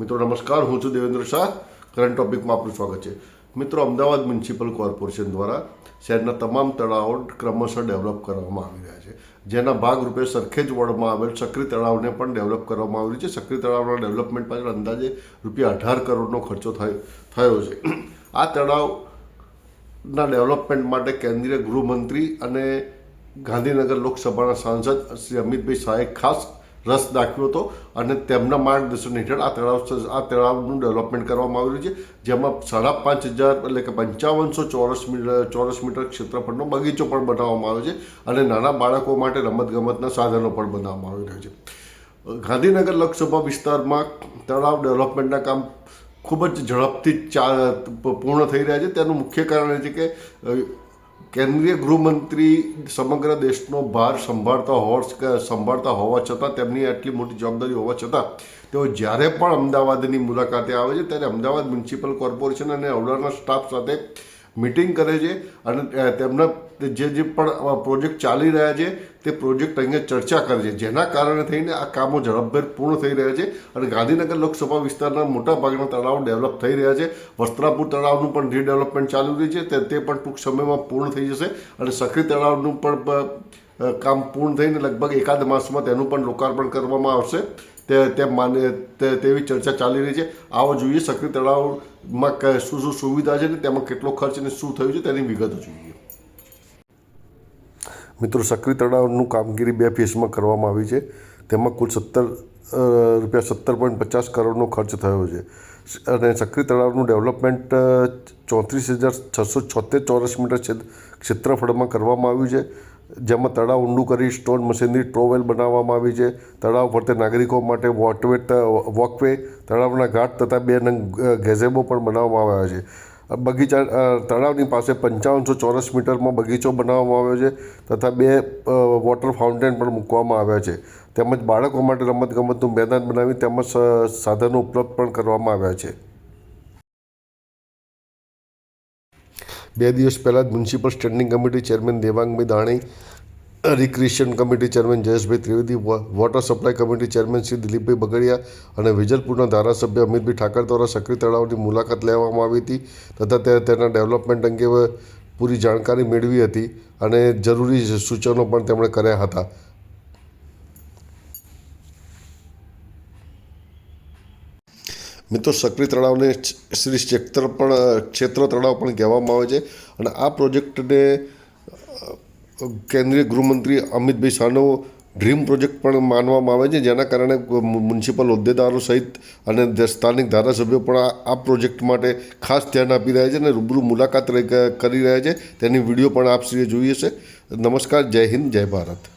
મિત્રો, નમસ્કાર. હું છું દેવેન્દ્ર શાહ. કરંટ ટોપિકમાં આપનું સ્વાગત છે. મિત્રો, અમદાવાદ મ્યુનિસિપલ કોર્પોરેશન દ્વારા શહેરના તમામ તળાવો ક્રમશઃ ડેવલપ કરવામાં આવી રહ્યા છે. જેના ભાગરૂપે સરખેજ વોર્ડમાં આવેલ સક્રી તળાવને પણ ડેવલપ કરવામાં આવ્યું છે. સક્રી તળાવના ડેવલપમેન્ટ પાછળ અંદાજે રૂપિયા અઢાર કરોડનો ખર્ચો થયો થયો છે. આ તળાવના ડેવલપમેન્ટ માટે કેન્દ્રીય ગૃહમંત્રી અને ગાંધીનગર લોકસભાના સાંસદ શ્રી અમિતભાઈ શાહે ખાસ રસ દાખવ્યો હતો અને તેમના માર્ગદર્શન હેઠળ આ તળાવ આ તળાવનું ડેવલપમેન્ટ કરવામાં આવ્યું છે, જેમાં સાડા પાંચ હજાર એટલે કે પંચાવનસો ચોરસ મીટર ચોરસ મીટર ક્ષેત્રફળનો બગીચો પણ બનાવવામાં આવ્યો છે અને નાના બાળકો માટે રમતગમતના સાધનો પણ બનાવવામાં આવી રહ્યા છે. ગાંધીનગર લોકસભા વિસ્તારમાં તળાવ ડેવલપમેન્ટના કામ ખૂબ જ ઝડપથી ચા, પૂર્ણ થઈ રહ્યા છે. તેનું મુખ્ય કારણ એ છે કે કેન્દ્રીય ગૃહમંત્રી સમગ્ર દેશનો ભાર સંભાળતા હોવા સંભાળતા હોવા છતાં, તેમની આટલી મોટી જવાબદારી હોવા છતાં, તેઓ જ્યારે પણ અમદાવાદની મુલાકાતે આવે છે, ત્યારે અમદાવાદ મ્યુનિસિપલ કોર્પોરેશન અને અવડાના સ્ટાફ સાથે મિટિંગ કરે છે અને તેમના જે જે પણ પ્રોજેક્ટ ચાલી રહ્યા છે, તે પ્રોજેક્ટ અહીંયા ચર્ચા કરે છે. જેના કારણે થઈને આ કામો ઝડપભેર પૂર્ણ થઈ રહ્યા છે અને ગાંધીનગર લોકસભા વિસ્તારના મોટાભાગના તળાવો ડેવલપ થઈ રહ્યા છે. વસ્ત્રાપુર તળાવનું પણ રીડેવલપમેન્ટ ચાલુ રહ્યું છે. તે તે પણ ટૂંક સમયમાં પૂર્ણ થઈ જશે અને સખરી તળાવનું પણ કામ પૂર્ણ થઈને લગભગ એકાદ માસમાં તેનું પણ લોકાર્પણ કરવામાં આવશે. તે તે માને તેવી ચર્ચા ચાલી રહી છે. આવો જોઈએ, સક્રિય તળાવમાં શું શું સુવિધા છે ને તેમાં કેટલો ખર્ચ અને શું થયું છે તેની વિગતો જોઈએ. મિત્રો, સક્રિય તળાવનું કામગીરી બે ફેઝમાં કરવામાં આવી છે. તેમાં કુલ સત્તર રૂપિયા સત્તર પોઈન્ટ પચાસ કરોડનો ખર્ચ થયો છે. અને સક્રિય તળાવનું ડેવલપમેન્ટ ચોત્રીસ હજાર છસો છોતેર ચોરસ મીટર ક્ષેત્રફળમાં કરવામાં આવ્યું છે. જેમાં તળાવ ઊંડું કરી સ્ટોન મશીનરી ટ્રોવેલ બનાવવામાં આવી છે. તળાવ ફરતે નાગરિકો માટે વોટવે વોકવે, તળાવના ઘાટ તથા બે નંગ ગેઝેબો પણ બનાવવામાં આવ્યા છે. બગીચા તળાવની પાસે પંચાવનસો ચોરસ મીટરમાં બગીચો બનાવવામાં આવ્યો છે તથા બે વોટર ફાઉન્ટેન પણ મૂકવામાં આવ્યા છે. તેમજ બાળકો માટે રમતગમતનું મેદાન બનાવી તેમજ સાધનો ઉપલબ્ધ પણ કરવામાં આવ્યા છે. બે દિવસ પહેલાં જ municipal standing committee chairman Devangbhai Dani recreation committee chairman Jayeshbhai Trivedi water supply committee chairman Shri Dilipbhai Bagadia અને વિજલપુરના ધારાસભ્ય અમિતભાઈ ઠાકર દ્વારા સક્રિય તળાવની મુલાકાત લેવામાં આવી હતી તથા તે, તેના ડેવલપમેન્ટ અંગે પૂરી જાણકારી મેળવી હતી અને જરૂરી સૂચનો પણ તેમણે કર્યા હતા. મિત્રો, સક્રિય તળાવને શ્રી ક્ષેત્ર પણ, ક્ષેત્ર તળાવ પણ કહેવામાં આવે છે. અને આ પ્રોજેક્ટને કેન્દ્રીય ગૃહમંત્રી અમિતભાઈ શાહનો ડ્રીમ પ્રોજેક્ટ પણ માનવામાં આવે છે, જેના કારણે મ્યુનિસિપલ હોદ્દેદારો સહિત અને સ્થાનિક ધારાસભ્યો પણ આ પ્રોજેક્ટ માટે ખાસ ધ્યાન આપી રહ્યા છે અને રૂબરૂ મુલાકાત કરી રહ્યા છે. તેની વીડિયો પણ આપ શ્રીએ જોઈ હશે. નમસ્કાર, જય હિન્દ, જય ભારત.